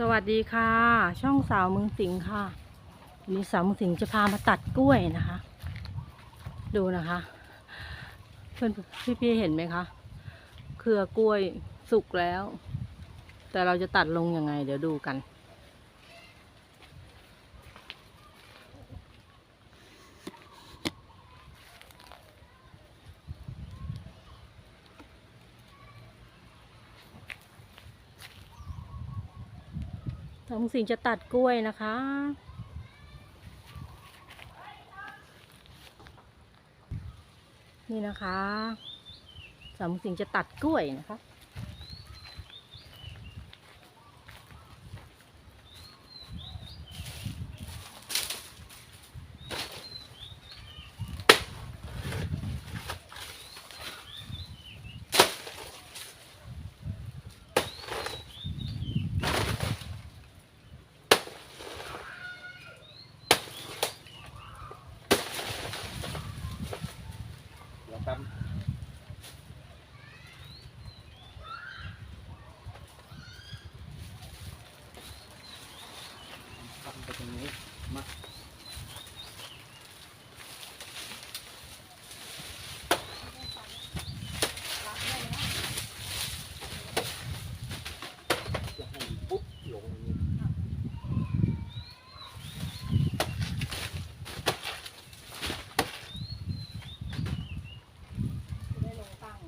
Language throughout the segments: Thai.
สวัสดีค่ะ ช่องสาวเมืองสิงห์ค่ะวันนี้สาวเมืองสิงห์จะพามาตัดกล้วยนะคะ ดูนะคะเพื่อนพี่พี่เห็นไหมคะเครือกล้วยสุกแล้ว แต่เราจะตัดลงยังไง เดี๋ยวดูกัน สามืองสิงจะตัดกล้วยนะคะ นี่นะคะสามสิงจะตัดกล้วยนะคะ ทำไปตรงนี้มาจะให้ปุ๊บลงอย่างนี้ จะได้ลงตั้ง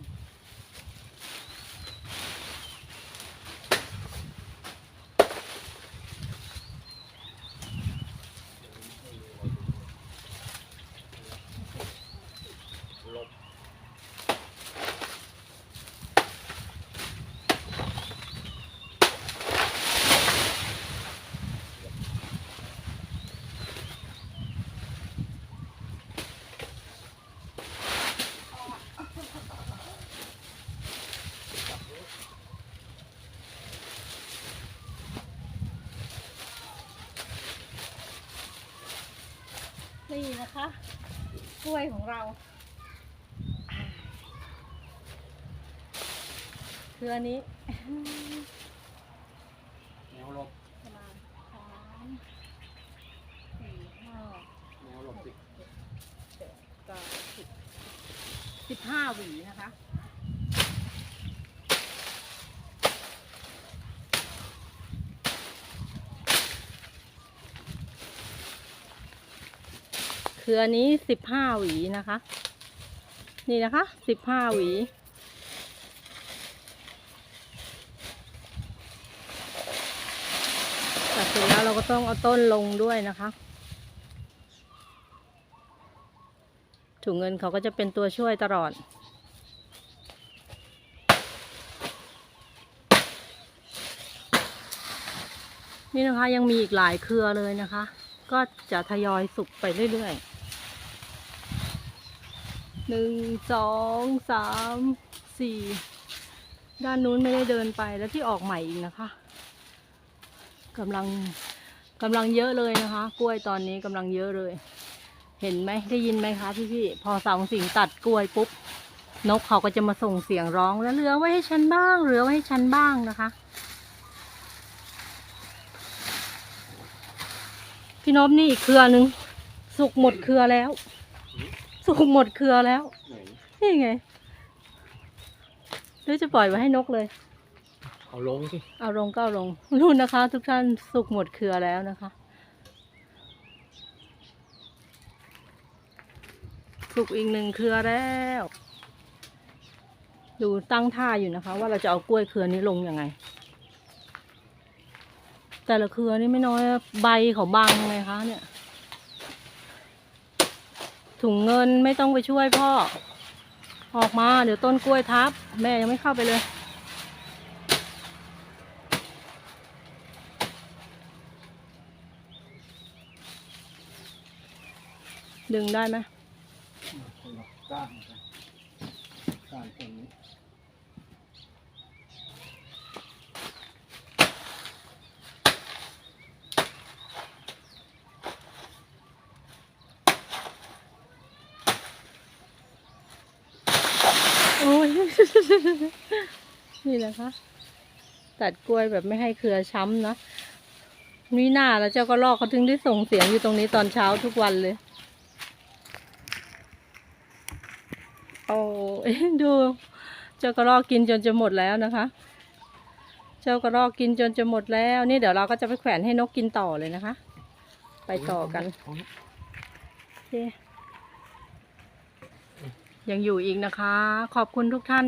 ลบ นี่นะคะ กล้วยของเรา คืออันนี้แนวลบประมาณสามสี่ห้าแนวลบสิเจ็ดแปดเก้าสิบสิบห้าหวีนะคะ คืออันนี้สิบห้าหวีนะคะ นี่นะคะสิบห้าหวี ตัดเสร็จแล้วเราก็ต้องเอาต้นลงด้วยนะคะ ถุงเงินเขาก็จะเป็นตัวช่วยตลอดนี่นะคะยังมีอีกหลายเครือเลยนะคะ ก็จะทยอยสุกไปเรื่อยๆ หนึ่งสองสามสี่ด้านนู้นไม่ได้เดินไปแล้วที่ออกใหม่อีกนะคะกำลังกำลังเยอะเลยนะคะ กล้วยตอนนี้กำลังเยอะเลย เห็นไหมได้ยินไหมคะพี่พี่ๆพอสาวสิงตัดกล้วยปุ๊บนกเขาก็จะมาส่งเสียงร้องแล้วเหลือไว้ให้ฉันบ้างเหลือไว้ให้ฉันบ้างนะคะ พี่นพนี่อีกเครือหนึ่งสุกหมดเครือแล้ว สุกหมดเครือแล้ว ไหนนี่ไง หรือจะปล่อยไว้ให้นกเลย เอาลงสิเอาลงก็เอาลงนู่นนะคะ ทุกท่านสุกหมดเครือแล้วนะคะ สุกอีกหนึ่งเครือแล้ว ดูตั้งท่าอยู่นะคะ ว่าเราจะเอากล้วยเครือนี้ลงยังไง แต่ละเครือนี่ไม่น้อยนะใบเขาบังไงคะเนี่ย ถุงเงินไม่ต้องไปช่วยพ่อ ออกมาเดี๋ยวต้นกล้วยทับ แม่ยังไม่เข้าไปเลย ดึงได้ไหมก้านก้านตรงนี้ นี่แหละคะ ตัดกล้วยแบบไม่ให้เครือช้ำนะนี่หน้าแล้วเจ้าก็ลอกเขาถึงได้ส่งเสียงอยู่ตรงนี้ตอนเช้าทุกวันเลย โอ้ดู เจ้ากระรอกกินจนจะหมดแล้วนะคะ เจ้ากระรอกกินจนจะหมดแล้ว นี่เดี๋ยวเราก็จะไปแขวนให้นกกินต่อเลยนะคะ ไปต่อกันยังอยู่อีกนะคะ ขอบคุณทุกท่าน